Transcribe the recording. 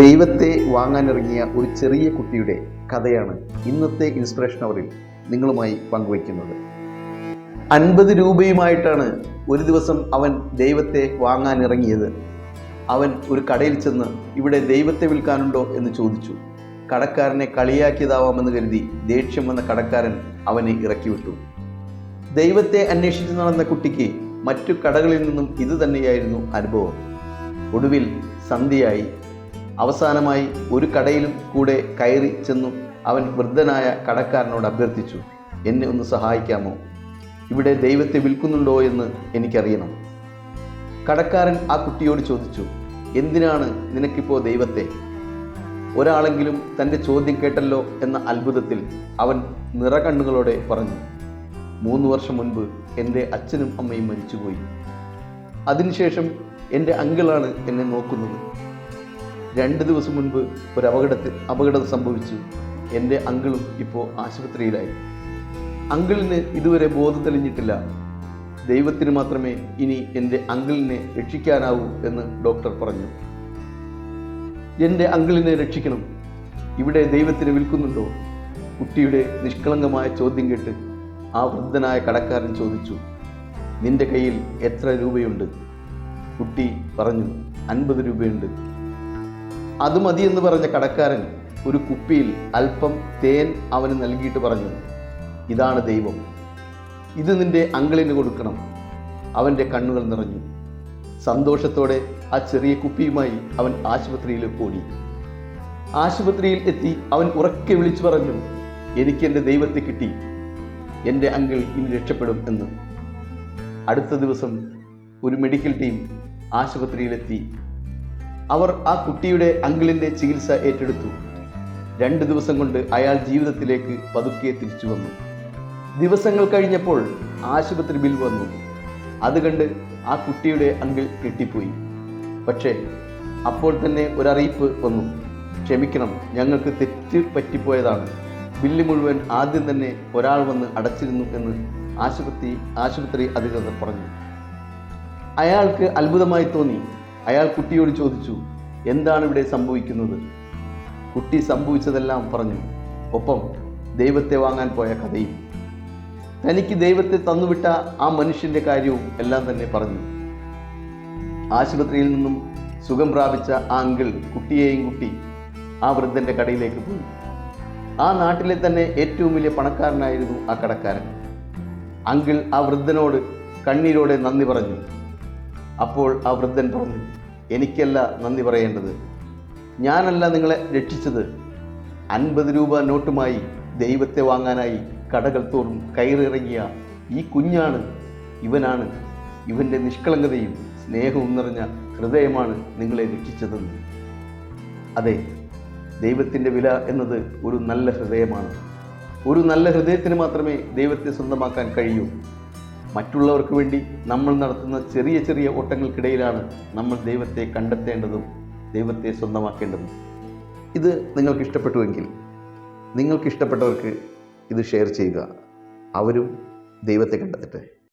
ദൈവത്തെ വാങ്ങാനിറങ്ങിയ ഒരു ചെറിയ കുട്ടിയുടെ കഥയാണ് ഇന്നത്തെ ഇൻസ്പിറേഷൻ അവറിൽ നിങ്ങളുമായി പങ്കുവയ്ക്കുന്നത്. അൻപത് രൂപയുമായിട്ടാണ് ഒരു ദിവസം അവൻ ദൈവത്തെ വാങ്ങാനിറങ്ങിയത്. അവൻ ഒരു കടയിൽ ചെന്ന് ഇവിടെ ദൈവത്തെ വിൽക്കാനുണ്ടോ എന്ന് ചോദിച്ചു. കടക്കാരനെ കളിയാക്കിയതാവാമെന്ന് കരുതി ദേഷ്യം വന്ന കടക്കാരൻ അവനെ ഇറക്കി വിട്ടു ദൈവത്തെ അന്വേഷിച്ച് നടന്ന കുട്ടിക്ക് മറ്റു കടകളിൽ നിന്നും ഇതുതന്നെയായിരുന്നു അനുഭവം. ഒടുവിൽ സന്ധ്യയായി. അവസാനമായി ഒരു കടയിലും കൂടെ കയറി ചെന്നു അവൻ വൃദ്ധനായ കടക്കാരനോട് അഭ്യർത്ഥിച്ചു എന്നെ ഒന്ന് സഹായിക്കാമോ? ഇവിടെ ദൈവത്തെ വിൽക്കുന്നുണ്ടോ എന്ന് എനിക്കറിയണം. കടക്കാരൻ ആ കുട്ടിയോട് ചോദിച്ചു എന്തിനാണ് നിനക്കിപ്പോൾ ദൈവത്തെ? ഒരാളെങ്കിലും തന്റെ ചോദ്യം കേട്ടല്ലോ എന്ന അത്ഭുതത്തിൽ അവൻ നിറകണ്ണുകളോടെ പറഞ്ഞു മൂന്ന് വർഷം മുൻപ് എന്റെ അച്ഛനും അമ്മയും മരിച്ചുപോയി. അതിനുശേഷം എന്റെ അങ്കിളാണ് എന്നെ നോക്കുന്നത്. രണ്ട് ദിവസം മുൻപ് ഒരു അപകടത്തിൽ അപകടം സംഭവിച്ചു. എന്റെ അങ്കിളും ഇപ്പോൾ ആശുപത്രിയിലായി. അങ്കിളിന് ഇതുവരെ ബോധം തെളിഞ്ഞിട്ടില്ല ദൈവത്തിന് മാത്രമേ ഇനി എന്റെ അങ്കിളിനെ രക്ഷിക്കാനാവൂ എന്ന് ഡോക്ടർ പറഞ്ഞു. എന്റെ അങ്കിളിനെ രക്ഷിക്കണം. ഇവിടെ ദൈവത്തിന് വിൽക്കുന്നുണ്ടോ? കുട്ടിയുടെ നിഷ്കളങ്കമായ ചോദ്യം കേട്ട് ആ വൃദ്ധനായ കടക്കാരൻ ചോദിച്ചു നിന്റെ കയ്യിൽ എത്ര രൂപയുണ്ട്? കുട്ടി പറഞ്ഞു അൻപത് രൂപയുണ്ട്. അത് മതി എന്ന് പറഞ്ഞ കടക്കാരൻ ഒരു കുപ്പിയിൽ അല്പം തേൻ അവന് നൽകിയിട്ട് പറഞ്ഞു ഇതാണ് ദൈവം. ഇത് നിന്റെ അങ്കിളിന് കൊടുക്കണം. അവന്റെ കണ്ണുകൾ നിറഞ്ഞു. സന്തോഷത്തോടെ ആ ചെറിയ കുപ്പിയുമായി അവൻ ആശുപത്രിയിലേക്ക് ഓടി. ആശുപത്രിയിൽ എത്തി അവൻ ഉറക്കെ വിളിച്ചു പറഞ്ഞു എനിക്ക് എന്റെ ദൈവത്തെ കിട്ടി. എന്റെ അങ്കിൾ ഇനി രക്ഷപ്പെടും എന്ന്. അടുത്ത ദിവസം ഒരു മെഡിക്കൽ ടീം ആശുപത്രിയിലെത്തി. അവർ ആ കുട്ടിയുടെ അങ്കിളിന്റെ ചികിത്സ ഏറ്റെടുത്തു. രണ്ട് ദിവസം കൊണ്ട് അയാൾ ജീവിതത്തിലേക്ക് പതുക്കെ തിരിച്ചു വന്നു. ദിവസങ്ങൾ കഴിഞ്ഞപ്പോൾ ആശുപത്രി ബിൽ വന്നു. അത് കണ്ട് ആ കുട്ടിയുടെ അങ്കിൾ കെട്ടിപ്പോയി. പക്ഷേ അപ്പോൾ തന്നെ ഒരറിയിപ്പ് വന്നു. ക്ഷമിക്കണം ഞങ്ങൾക്ക് തെറ്റ് പറ്റിപ്പോയതാണ്. ബില്ല് മുഴുവൻ ആദ്യം തന്നെ ഒരാൾ വന്ന് അടച്ചിരുന്നു എന്ന് ആശുപത്രി ആശുപത്രി അധികൃതർ പറഞ്ഞു. അയാൾക്ക് അത്ഭുതമായി തോന്നി. അയാൾ കുട്ടിയോട് ചോദിച്ചു എന്താണ് ഇവിടെ സംഭവിക്കുന്നത്? കുട്ടി സംഭവിച്ചതെല്ലാം പറഞ്ഞു. ഒപ്പം ദൈവത്തെ വാങ്ങാൻ പോയ കഥയും. തനിക്ക് ദൈവത്തെ തന്നുവിട്ട ആ മനുഷ്യന്റെ കാര്യവും എല്ലാം തന്നെ പറഞ്ഞു. ആശുപത്രിയിൽ നിന്നും സുഖം പ്രാപിച്ച ആ അങ്കിൾ കുട്ടിയെയും കുട്ടി ആ വൃദ്ധന്റെ കടയിലേക്ക് പോയി. ആ നാട്ടിലെ തന്നെ ഏറ്റവും വലിയ പണക്കാരനായിരുന്നു ആ കടക്കാരൻ. അങ്കിൾ ആ വൃദ്ധനോട് കണ്ണീരോടെ നന്ദി പറഞ്ഞു. അപ്പോൾ ആ വൃദ്ധൻ പറഞ്ഞു എനിക്കല്ല നന്ദി പറയേണ്ടത്. ഞാനല്ല നിങ്ങളെ രക്ഷിച്ചത്. അൻപത് രൂപ നോട്ടുമായി ദൈവത്തെ വാങ്ങാനായി കടകൾ തോറും കയറിറങ്ങിയ ഈ കുഞ്ഞാണ്. ഇവനാണ്. ഇവന്റെ നിഷ്കളങ്കതയും സ്നേഹവും നിറഞ്ഞ ഹൃദയമാണ് നിങ്ങളെ രക്ഷിച്ചതെന്ന് അതെ ദൈവത്തിന്റെ വില എന്നത് ഒരു നല്ല ഹൃദയമാണ്. ഒരു നല്ല ഹൃദയത്തിന് മാത്രമേ ദൈവത്തെ സ്വന്തമാക്കാൻ കഴിയൂ. മറ്റുള്ളവർക്ക് വേണ്ടി നമ്മൾ നടത്തുന്ന ചെറിയ ചെറിയ ഓട്ടങ്ങൾക്കിടയിലാണ് നമ്മൾ ദൈവത്തെ കണ്ടെത്തേണ്ടതും ദൈവത്തെ സ്വന്തമാക്കേണ്ടതും. ഇത് നിങ്ങൾക്ക് ഇഷ്ടപ്പെട്ടുവെങ്കിൽ നിങ്ങൾക്ക് ഇഷ്ടപ്പെട്ടവർക്ക് ഇത് ഷെയർ ചെയ്യുക. അവരും ദൈവത്തെ കണ്ടെത്തട്ടെ.